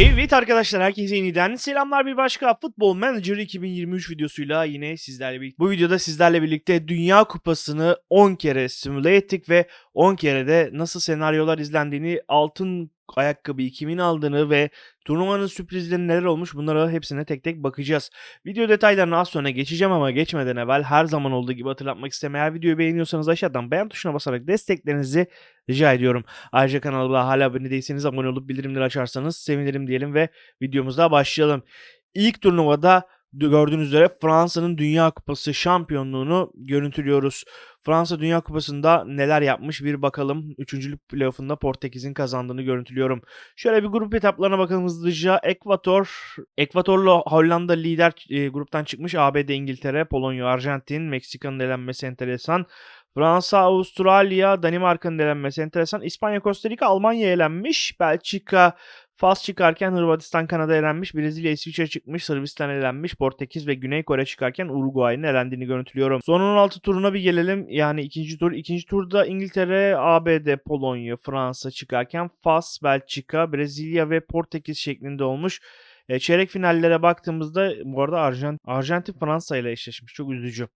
Evet arkadaşlar herkese yeniden selamlar bir başka Futbol Manager 2023 videosuyla yine sizlerle birlikte. Bu videoda sizlerle birlikte Dünya Kupası'nı 10 kere simüle ettik ve 10 kere de nasıl senaryolar izlendiğini, altın ayakkabıyı kimin aldığını ve turnuvanın sürprizleri neler olmuş bunlara hepsine tek tek bakacağız. Video detaylarına az sonra geçeceğim ama geçmeden evvel her zaman olduğu gibi hatırlatmak istedim. Eğer videoyu beğeniyorsanız aşağıdan beğen tuşuna basarak desteklerinizi rica ediyorum. Ayrıca kanalıma hala abone değilseniz abone olup bildirimleri açarsanız sevinirim diyelim ve videomuza başlayalım. İlk turnuvada gördüğünüz üzere Fransa'nın Dünya Kupası şampiyonluğunu görüntülüyoruz. Fransa Dünya Kupası'nda neler yapmış bir bakalım. Üçüncülük playoff'unda Portekiz'in kazandığını görüntülüyorum. Şöyle bir grup etaplarına bakalım hızlıca. Ekvator, Ekvator'la Hollanda lider e, gruptan çıkmış. ABD, İngiltere, Polonya, Arjantin, Meksika'nın elenmesi enteresan. Fransa, Avustralya, Danimarka'nın elenmesi enteresan. İspanya, Costa Rica, Almanya elenmiş. Belçika, Fas çıkarken Hırvatistan, Kanada elenmiş. Brezilya, İsviçre çıkmış. Sırbistan elenmiş. Portekiz ve Güney Kore çıkarken Uruguay'ın elendiğini görüntülüyorum. Son 16 turuna bir gelelim. Yani ikinci tur. İkinci turda İngiltere, ABD, Polonya, Fransa çıkarken Fas, Belçika, Brezilya ve Portekiz şeklinde olmuş. E, çeyrek finallere baktığımızda bu arada Arjant Arjantin Fransa ile eşleşmiş. Çok üzücü.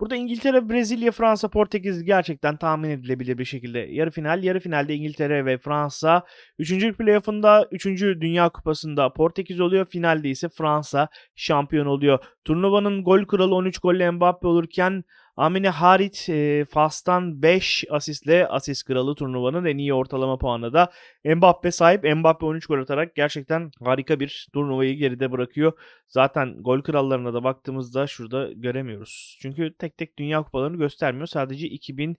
Burada İngiltere, Brezilya, Fransa, Portekiz gerçekten tahmin edilebilir bir şekilde. Yarı final, yarı finalde İngiltere ve Fransa. Üçüncü playoff'unda, üçüncü Dünya Kupası'nda Portekiz oluyor. Finalde ise Fransa şampiyon oluyor. Turnuvanın gol kralı 13 golle Mbappe olurken Amine Harit e, Fas'tan 5 asistle asist kralı turnuvanın en iyi ortalama puanı da Mbappe sahip. Mbappe 13 gol atarak gerçekten harika bir turnuvayı geride bırakıyor. Zaten gol krallarına da baktığımızda şurada göremiyoruz. Çünkü tek tek dünya kupalarını göstermiyor. Sadece 2000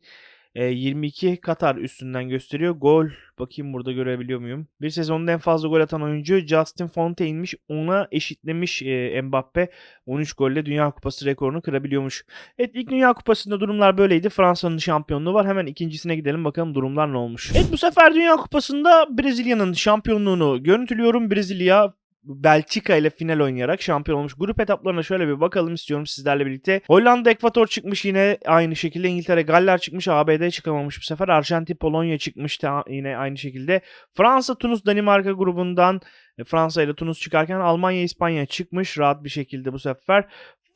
22 Katar üstünden gösteriyor. Gol bakayım burada görebiliyor muyum? Bir sezonda en fazla gol atan oyuncu Justin Fontaine'miş. Ona eşitlemiş e, Mbappe. 13 golle Dünya Kupası rekorunu kırabiliyormuş. Evet ilk Dünya Kupası'nda durumlar böyleydi. Fransa'nın şampiyonluğu var. Hemen ikincisine gidelim bakalım durumlar ne olmuş. Evet bu sefer Dünya Kupası'nda Brezilya'nın şampiyonluğunu görüntülüyorum. Brezilya Belçika ile final oynayarak şampiyon olmuş. Grup etaplarına şöyle bir bakalım istiyorum sizlerle birlikte. Hollanda, Ekvator çıkmış yine aynı şekilde. İngiltere, Galler çıkmış. ABD çıkamamış bu sefer. Arjantin, Polonya çıkmış yine aynı şekilde. Fransa, Tunus, Danimarka grubundan e, Fransa ile Tunus çıkarken Almanya, İspanya çıkmış rahat bir şekilde bu sefer.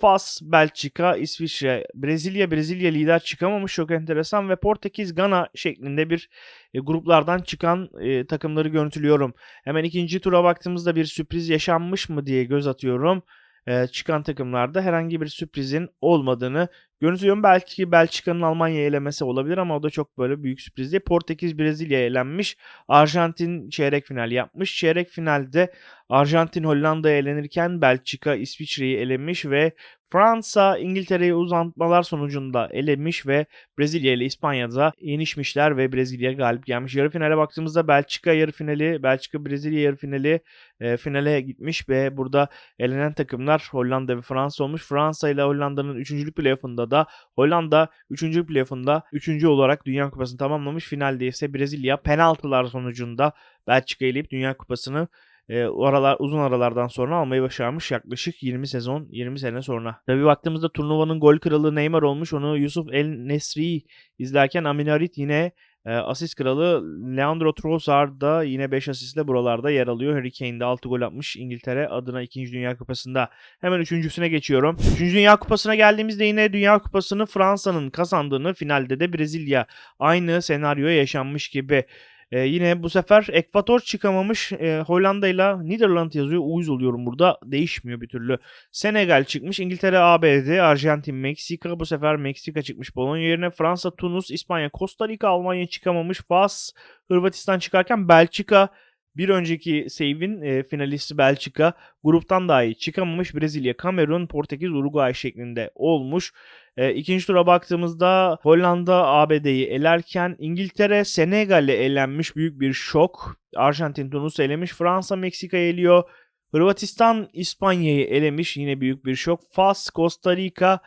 Fas, Belçika, İsviçre, Brezilya, Brezilya lider çıkamamış çok enteresan ve Portekiz, Gana şeklinde bir e, gruplardan çıkan e, takımları görüntülüyorum. Hemen ikinci tura baktığımızda bir sürpriz yaşanmış mı diye göz atıyorum. E, çıkan takımlarda herhangi bir sürprizin olmadığını görüntülüyorum. Belki Belçika'nın Almanya elemesi olabilir ama o da çok böyle büyük sürpriz değil. Portekiz Brezilya elenmiş. Arjantin çeyrek final yapmış. Çeyrek finalde Arjantin Hollanda'ya elenirken Belçika İsviçre'yi elemiş ve Fransa İngiltere'yi uzatmalar sonucunda elemiş ve Brezilya ile İspanya'da yenişmişler ve Brezilya galip gelmiş. Yarı finale baktığımızda Belçika yarı finali, Belçika Brezilya yarı finali e, finale gitmiş ve burada elenen takımlar Hollanda ve Fransa olmuş. Fransa ile Hollanda'nın 3. playoff'unda da Hollanda 3. playoff'unda 3. olarak Dünya Kupası'nı tamamlamış. Finalde ise Brezilya penaltılar sonucunda Belçika eleyip Dünya Kupası'nı e, o aralar uzun aralardan sonra almayı başarmış yaklaşık 20 sezon 20 sene sonra. Tabii baktığımızda turnuvanın gol kralı Neymar olmuş. Onu Yusuf El Nesri izlerken Aminarit yine e, asist kralı Leandro Trossard da yine 5 asistle buralarda yer alıyor. Harry Kane de 6 gol atmış İngiltere adına 2. Dünya Kupası'nda. Hemen 3.süne geçiyorum. 3. Dünya Kupası'na geldiğimizde yine Dünya Kupası'nı Fransa'nın kazandığını finalde de Brezilya aynı senaryoya yaşanmış gibi. Ee, yine bu sefer Ekvator çıkamamış. Ee, Hollanda ile Niderland yazıyor. Uyuz oluyorum burada. Değişmiyor bir türlü. Senegal çıkmış. İngiltere, ABD, Arjantin, Meksika. Bu sefer Meksika çıkmış Polonya yerine. Fransa, Tunus, İspanya, Costa Rica, Almanya çıkamamış. Fas, Hırvatistan çıkarken Belçika bir önceki save'in e, finalisti Belçika gruptan dahi çıkamamış. Brezilya, Kamerun, Portekiz, Uruguay şeklinde olmuş. E, ikinci tura baktığımızda Hollanda ABD'yi elerken İngiltere Senegal'le elenmiş büyük bir şok. Arjantin Tunus elemiş. Fransa Meksika'yı eliyor. Hırvatistan İspanya'yı elemiş yine büyük bir şok. Fas Costa Rica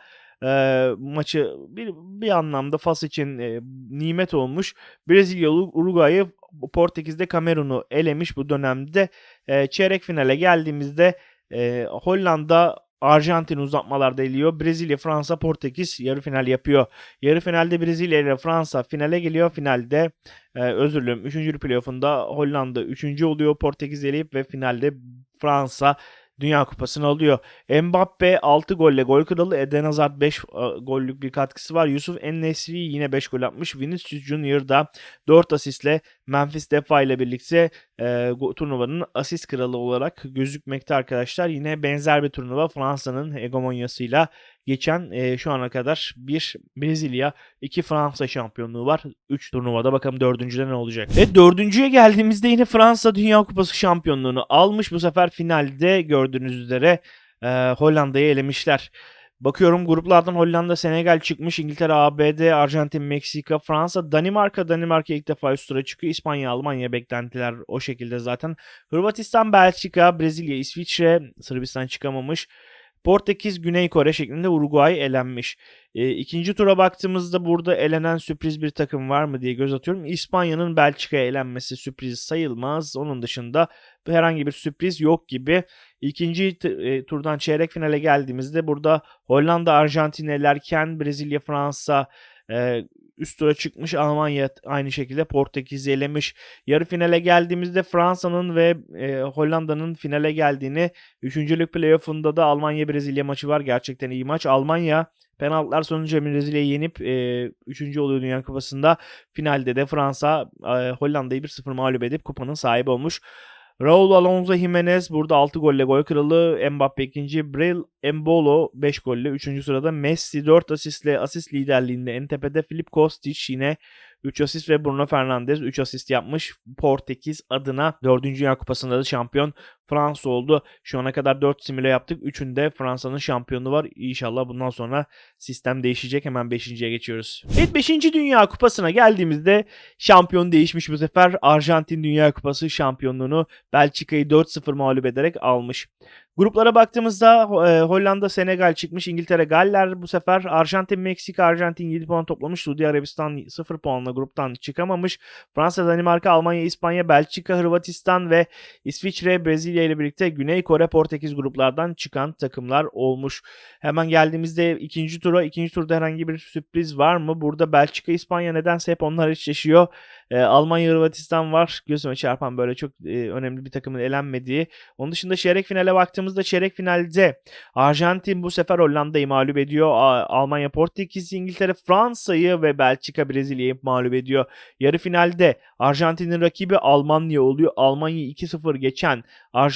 e, maçı bir, bir anlamda Fas için e, nimet olmuş. Brezilya Uruguay'ı Portekiz'de Kamerun'u elemiş bu dönemde. E, çeyrek finale geldiğimizde e, Hollanda Arjantin uzatmalarda eliyor. Brezilya, Fransa, Portekiz yarı final yapıyor. Yarı finalde Brezilya ile Fransa finale geliyor. Finalde e, özür dilerim 3. playoff'unda Hollanda 3. oluyor. Portekiz eleyip ve finalde Fransa Dünya Kupası'nı alıyor. Mbappe 6 golle gol kralı. Eden Hazard 5 gollük bir katkısı var. Yusuf En-Nesyri yine 5 gol atmış. Vinicius Junior da 4 asistle Memphis Depay ile birlikte e, turnuvanın asist kralı olarak gözükmekte arkadaşlar. Yine benzer bir turnuva Fransa'nın hegemonyasıyla geçen e, şu ana kadar bir Brezilya, iki Fransa şampiyonluğu var. 3 turnuvada bakalım dördüncüde ne olacak. Ve dördüncüye geldiğimizde yine Fransa Dünya Kupası şampiyonluğunu almış. Bu sefer finalde gördüğünüz üzere e, Hollanda'yı elemişler. Bakıyorum gruplardan Hollanda, Senegal çıkmış. İngiltere, ABD, Arjantin, Meksika, Fransa, Danimarka. Danimarka ilk defa üst tura çıkıyor. İspanya, Almanya beklentiler o şekilde zaten. Hırvatistan, Belçika, Brezilya, İsviçre, Sırbistan çıkamamış. Portekiz, Güney Kore şeklinde Uruguay elenmiş. E, ikinci tura baktığımızda burada elenen sürpriz bir takım var mı diye göz atıyorum. İspanya'nın Belçika'ya elenmesi sürpriz sayılmaz. Onun dışında herhangi bir sürpriz yok gibi. İkinci e, turdan çeyrek finale geldiğimizde burada Hollanda, Arjantin elerken Brezilya, Fransa e, üst tura çıkmış. Almanya aynı şekilde Portekiz'i elemiş. Yarı finale geldiğimizde Fransa'nın ve e, Hollanda'nın finale geldiğini, üçüncülük playoff'unda da Almanya-Brezilya maçı var. Gerçekten iyi maç. Almanya penaltılar sonucu Brezilya'yı yenip e, oluyor Dünya Kupası'nda. Finalde de Fransa e, Hollanda'yı 1-0 mağlup edip kupanın sahibi olmuş. Raul Alonso Jimenez burada 6 golle gol kralı. Mbappe ikinci. Bril Embolo 5 golle 3. sırada. Messi 4 asistle asist liderliğinde en tepede. Filip Kostic yine 3 asist ve Bruno Fernandes 3 asist yapmış. Portekiz adına 4. Dünya Kupası'nda da şampiyon Fransa oldu. Şu ana kadar 4 simüle yaptık. 3'ünde Fransa'nın şampiyonu var. İnşallah bundan sonra sistem değişecek. Hemen 5.ye geçiyoruz. Evet 5. Dünya Kupası'na geldiğimizde şampiyon değişmiş bu sefer. Arjantin Dünya Kupası şampiyonluğunu Belçika'yı 4-0 mağlup ederek almış. Gruplara baktığımızda e, Hollanda, Senegal çıkmış. İngiltere, Galler bu sefer. Arjantin, Meksika, Arjantin 7 puan toplamış. Suudi Arabistan 0 puanla gruptan çıkamamış. Fransa, Danimarka, Almanya, İspanya, Belçika, Hırvatistan ve İsviçre, Brezilya ile birlikte Güney Kore, Portekiz gruplardan çıkan takımlar olmuş. Hemen geldiğimizde ikinci tura. ikinci turda herhangi bir sürpriz var mı? Burada Belçika, İspanya nedense hep onlar eşleşiyor. E, Almanya, Hırvatistan var. Gözüme çarpan böyle çok e, önemli bir takımın elenmediği. Onun dışında çeyrek finale baktığımızda çeyrek finalde Arjantin bu sefer Hollanda'yı mağlup ediyor. Almanya, Portekiz, İngiltere, Fransa'yı ve Belçika, Brezilya'yı mağlup ediyor. Yarı finalde Arjantin'in rakibi Almanya oluyor. Almanya'yı 2-0 geçen Arjantin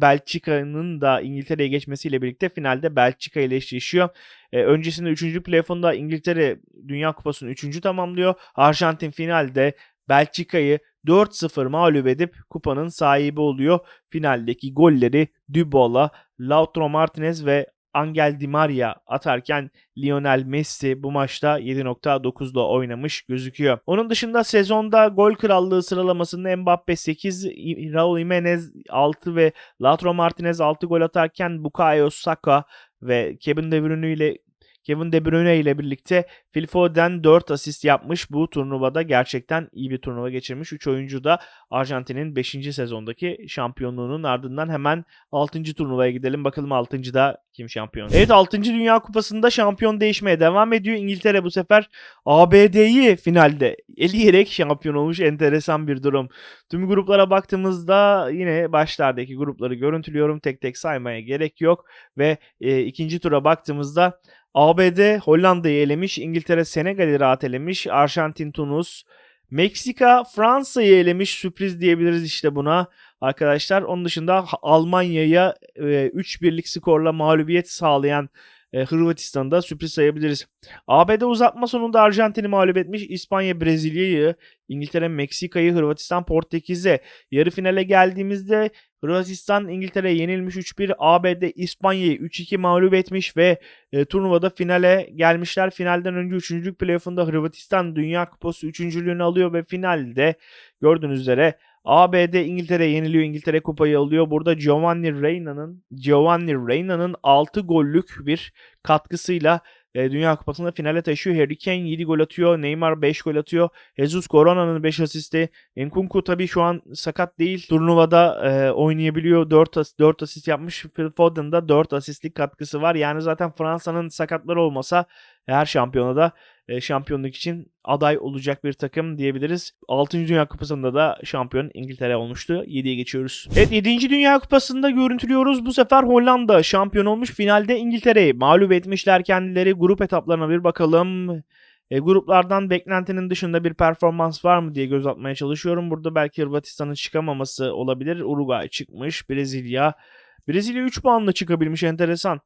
Belçika'nın da İngiltere'ye geçmesiyle birlikte finalde Belçika ile eşleşiyor. E, öncesinde 3. playoff'unda İngiltere Dünya Kupası'nı 3. tamamlıyor. Arjantin finalde Belçika'yı 4-0 mağlup edip kupanın sahibi oluyor. Finaldeki golleri Dybala, Lautaro Martinez ve Angel Di Maria atarken Lionel Messi bu maçta 7.9'da oynamış gözüküyor. Onun dışında sezonda gol krallığı sıralamasında Mbappe 8, Raul Jimenez 6 ve Lautaro Martinez 6 gol atarken Bukayo Saka ve Kevin De Bruyne ile Kevin De Bruyne ile birlikte Phil Foden 4 asist yapmış. Bu turnuvada gerçekten iyi bir turnuva geçirmiş. 3 oyuncu da Arjantin'in 5. sezondaki şampiyonluğunun ardından hemen 6. turnuvaya gidelim. Bakalım 6.da kim şampiyon? Evet 6. Dünya Kupası'nda şampiyon değişmeye devam ediyor. İngiltere bu sefer ABD'yi finalde eleyerek şampiyon olmuş. Enteresan bir durum. Tüm gruplara baktığımızda yine başlardaki grupları görüntülüyorum. Tek tek saymaya gerek yok. Ve e, ikinci tura baktığımızda ABD Hollanda'yı elemiş, İngiltere Senegal'i rahat elemiş, Arjantin Tunus, Meksika Fransa'yı elemiş sürpriz diyebiliriz işte buna arkadaşlar. Onun dışında Almanya'ya e, 3 birlik skorla mağlubiyet sağlayan e, Hırvatistan'da sürpriz sayabiliriz. ABD uzatma sonunda Arjantin'i mağlup etmiş. İspanya Brezilya'yı, İngiltere Meksika'yı, Hırvatistan Portekiz'e. Yarı finale geldiğimizde Hırvatistan İngiltere'ye yenilmiş 3-1. ABD İspanya'yı 3-2 mağlup etmiş ve e, turnuvada finale gelmişler. Finalden önce 3. playoff'unda Hırvatistan Dünya Kupası 3.lüğünü alıyor ve finalde gördüğünüz üzere ABD İngiltere yeniliyor. İngiltere kupayı alıyor. Burada Giovanni Reyna'nın Giovanni Reyna'nın 6 gollük bir katkısıyla e, Dünya Kupası'nda finale taşıyor. Harry Kane 7 gol atıyor. Neymar 5 gol atıyor. Jesus Corona'nın 5 asisti. Nkunku tabii şu an sakat değil. Turnuvada e, oynayabiliyor. 4, as 4 asist yapmış. Phil Foden'da 4 asistlik katkısı var. Yani zaten Fransa'nın sakatları olmasa her şampiyonada e, şampiyonluk için aday olacak bir takım diyebiliriz. 6. Dünya Kupası'nda da şampiyon İngiltere olmuştu. 7'ye geçiyoruz. Evet 7. Dünya Kupası'nda görüntülüyoruz. Bu sefer Hollanda şampiyon olmuş. Finalde İngiltere'yi mağlup etmişler kendileri. Grup etaplarına bir bakalım. E, gruplardan beklentinin dışında bir performans var mı diye göz atmaya çalışıyorum. Burada belki Hırvatistan'ın çıkamaması olabilir. Uruguay çıkmış. Brezilya. Brezilya 3 puanla çıkabilmiş enteresan.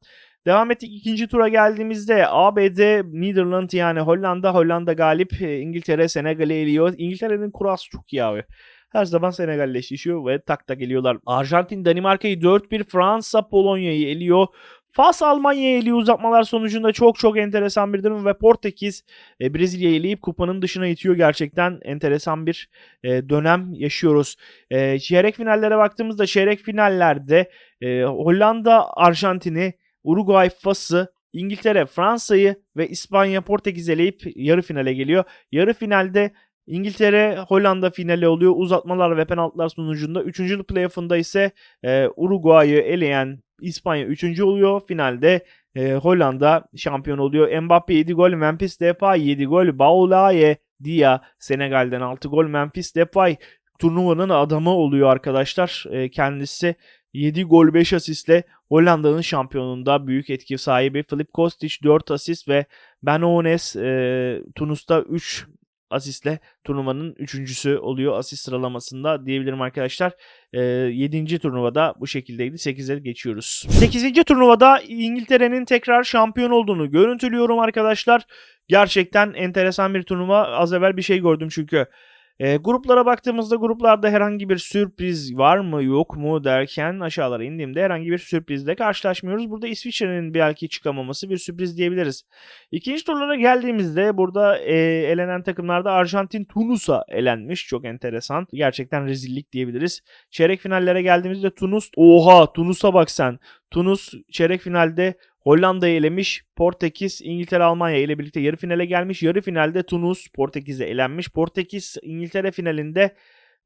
Devam ettik ikinci tura geldiğimizde ABD, Netherland yani Hollanda, Hollanda galip, e, İngiltere Senegal'i eliyor. İngiltere'nin kurası çok iyi abi. Her zaman Senegal'le ve tak tak geliyorlar. Arjantin Danimarka'yı 4-1, Fransa Polonya'yı eliyor. Fas Almanya'ya eliyor uzatmalar sonucunda çok çok enteresan bir durum ve Portekiz e, Brezilya'yı eleyip kupanın dışına itiyor. Gerçekten enteresan bir e, dönem yaşıyoruz. E, çeyrek finallere baktığımızda çeyrek finallerde e, Hollanda Arjantin'i Uruguay Fas'ı, İngiltere Fransa'yı ve İspanya Portekiz'i eleyip yarı finale geliyor. Yarı finalde İngiltere Hollanda finali oluyor. Uzatmalar ve penaltılar sonucunda. Üçüncü playoff'unda ise e, Uruguay'ı eleyen İspanya üçüncü oluyor. Finalde e, Hollanda şampiyon oluyor. Mbappe 7 gol, Memphis Depay 7 gol, Baulaye Dia Senegal'den 6 gol, Memphis Depay turnuvanın adamı oluyor arkadaşlar. E, kendisi 7 gol 5 asistle Hollanda'nın şampiyonunda büyük etki sahibi. Filip Kostic 4 asist ve Ben Ones e, Tunus'ta 3 asistle turnuvanın üçüncüsü oluyor asist sıralamasında diyebilirim arkadaşlar. E, 7. turnuvada bu şekildeydi. 8'e geçiyoruz. 8. turnuvada İngiltere'nin tekrar şampiyon olduğunu görüntülüyorum arkadaşlar. Gerçekten enteresan bir turnuva. Az evvel bir şey gördüm çünkü. E, gruplara baktığımızda gruplarda herhangi bir sürpriz var mı yok mu derken aşağılara indiğimde herhangi bir sürprizle karşılaşmıyoruz. Burada İsviçre'nin belki çıkamaması bir sürpriz diyebiliriz. İkinci turlara geldiğimizde burada e, elenen takımlarda Arjantin Tunus'a elenmiş. Çok enteresan. Gerçekten rezillik diyebiliriz. Çeyrek finallere geldiğimizde Tunus oha Tunus'a bak sen. Tunus çeyrek finalde Hollanda'yı elemiş. Portekiz, İngiltere, Almanya ile birlikte yarı finale gelmiş. Yarı finalde Tunus Portekiz'e elenmiş. Portekiz İngiltere finalinde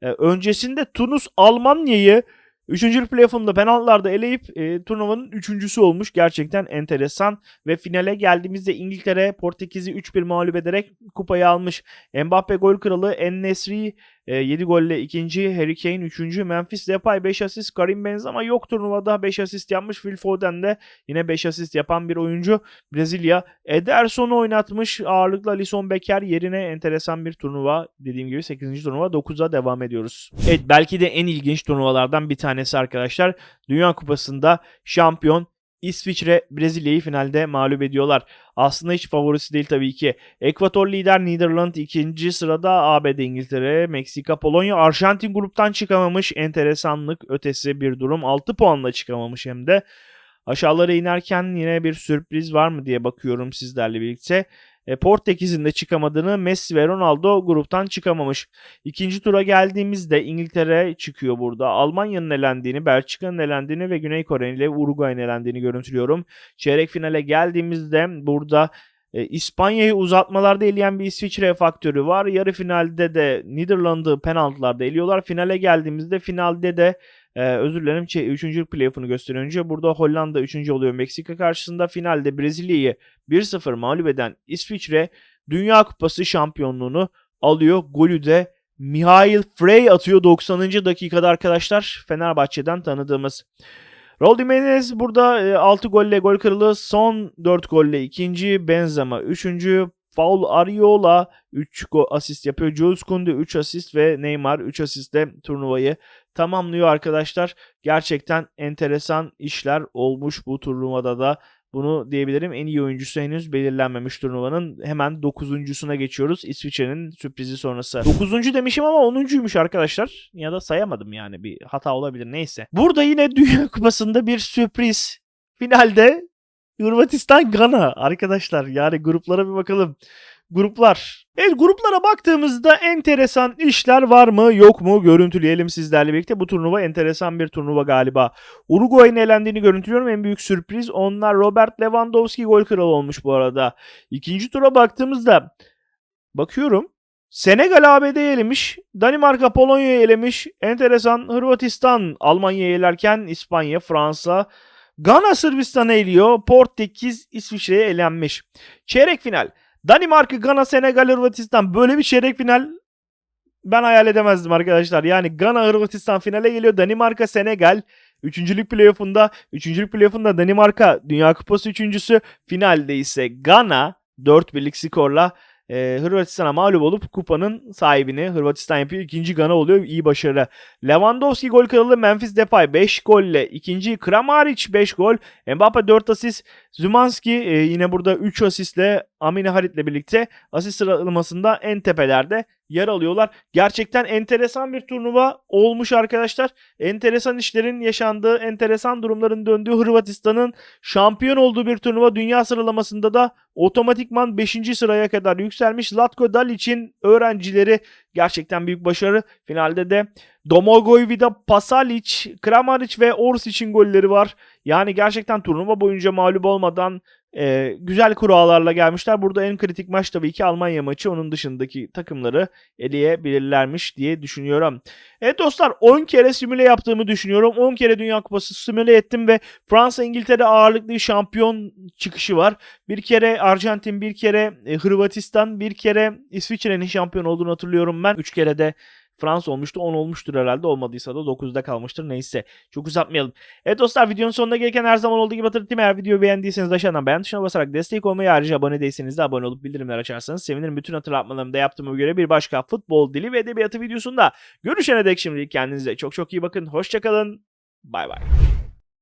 e, öncesinde Tunus Almanya'yı 3. playoff'unda penaltılarda eleyip e, turnuvanın üçüncüsü olmuş. Gerçekten enteresan. Ve finale geldiğimizde İngiltere Portekiz'i 3-1 mağlup ederek kupayı almış. Mbappe gol kralı En-Nesri e, 7 golle ikinci, Harry Kane 3. Memphis Depay 5 asist, Karim Benzema yok turnuvada 5 asist yapmış. Phil Foden de yine 5 asist yapan bir oyuncu. Brezilya Ederson'u oynatmış. Ağırlıkla Alisson Becker yerine enteresan bir turnuva. Dediğim gibi 8. turnuva 9'a devam ediyoruz. Evet belki de en ilginç turnuvalardan bir tanesi arkadaşlar. Dünya Kupası'nda şampiyon İsviçre Brezilya'yı finalde mağlup ediyorlar. Aslında hiç favorisi değil tabii ki. Ekvator lider Netherland ikinci sırada ABD, İngiltere, Meksika, Polonya, Arjantin gruptan çıkamamış. Enteresanlık ötesi bir durum. 6 puanla çıkamamış hem de. Aşağılara inerken yine bir sürpriz var mı diye bakıyorum sizlerle birlikte. E, Portekiz'in de çıkamadığını Messi ve Ronaldo gruptan çıkamamış. İkinci tura geldiğimizde İngiltere çıkıyor burada. Almanya'nın elendiğini, Belçika'nın elendiğini ve Güney Kore ile Uruguay'ın elendiğini görüntülüyorum. Çeyrek finale geldiğimizde burada e, İspanya'yı uzatmalarda eleyen bir İsviçre faktörü var. Yarı finalde de Netherland'ı penaltılarda eliyorlar. Finale geldiğimizde finalde de ee, özür dilerim. 3. playoff'unu gösterince burada Hollanda 3. oluyor Meksika karşısında. Finalde Brezilya'yı 1-0 mağlup eden İsviçre Dünya Kupası şampiyonluğunu alıyor. Golü de Mihail Frey atıyor 90. dakikada arkadaşlar. Fenerbahçe'den tanıdığımız. Raul Jimenez burada 6 golle gol kralı. Son 4 golle ikinci. Benzema 3. Paul Ariola 3 asist yapıyor. Jules Kounde 3 asist ve Neymar 3 asistle turnuvayı tamamlıyor arkadaşlar. Gerçekten enteresan işler olmuş bu turnuvada da. Bunu diyebilirim. En iyi oyuncusu henüz belirlenmemiş turnuvanın. Hemen 9.suna geçiyoruz. İsviçre'nin sürprizi sonrası. 9. demişim ama 10.ymuş arkadaşlar. Ya da sayamadım yani. Bir hata olabilir. Neyse. Burada yine Dünya Kupası'nda bir sürpriz. Finalde Hırvatistan Gana arkadaşlar. Yani gruplara bir bakalım. Gruplar. Evet gruplara baktığımızda enteresan işler var mı yok mu görüntüleyelim sizlerle birlikte. Bu turnuva enteresan bir turnuva galiba. Uruguay'ın elendiğini görüntülüyorum. En büyük sürpriz onlar Robert Lewandowski gol kralı olmuş bu arada. İkinci tura baktığımızda bakıyorum. Senegal ABD'yi elemiş. Danimarka Polonya'yı elemiş. Enteresan Hırvatistan Almanya'yı elerken İspanya, Fransa, Gana Sırbistan'ı eliyor. Portekiz İsviçre'ye elenmiş. Çeyrek final. Danimarka, Gana, Senegal, Hırvatistan. Böyle bir çeyrek final ben hayal edemezdim arkadaşlar. Yani Gana, Hırvatistan finale geliyor. Danimarka, Senegal. Üçüncülük playoff'unda, üçüncülük playoff'unda Danimarka Dünya Kupası üçüncüsü. Finalde ise Gana 4 birlik skorla e, Hırvatistan'a mağlup olup kupanın sahibini Hırvatistan yapıyor. İkinci Gana oluyor. İyi başarı. Lewandowski gol kralı Memphis Depay 5 golle. ikinci Kramaric 5 gol. Mbappe 4 asist. Zumanski e, yine burada 3 asistle Amine Harit'le birlikte asist sıralamasında en tepelerde yer alıyorlar. Gerçekten enteresan bir turnuva olmuş arkadaşlar. Enteresan işlerin yaşandığı, enteresan durumların döndüğü Hırvatistan'ın şampiyon olduğu bir turnuva dünya sıralamasında da otomatikman 5. sıraya kadar yükselmiş. Zlatko Dalic'in öğrencileri gerçekten büyük başarı. Finalde de Domagoj Vida, Pasalic, Kramaric ve Orsic'in golleri var. Yani gerçekten turnuva boyunca mağlup olmadan e, güzel kurallarla gelmişler. Burada en kritik maç tabii ki Almanya maçı. Onun dışındaki takımları eleyebilirlermiş diye düşünüyorum. Evet dostlar 10 kere simüle yaptığımı düşünüyorum. 10 kere Dünya Kupası simüle ettim ve Fransa İngiltere ağırlıklı şampiyon çıkışı var. Bir kere Arjantin, bir kere e, Hırvatistan, bir kere İsviçre'nin şampiyon olduğunu hatırlıyorum ben. 3 kere de Fransa olmuştu. 10 olmuştur herhalde. Olmadıysa da 9'da kalmıştır. Neyse. Çok uzatmayalım. Evet dostlar videonun sonuna gelirken her zaman olduğu gibi hatırlatayım. Eğer videoyu beğendiyseniz aşağıdan beğen tuşuna basarak destek olmayı ayrıca abone değilseniz de abone olup bildirimler açarsanız sevinirim. Bütün hatırlatmalarımı da yaptığıma göre bir başka futbol dili ve edebiyatı videosunda görüşene dek şimdilik kendinize çok çok iyi bakın. Hoşçakalın. Bay bay.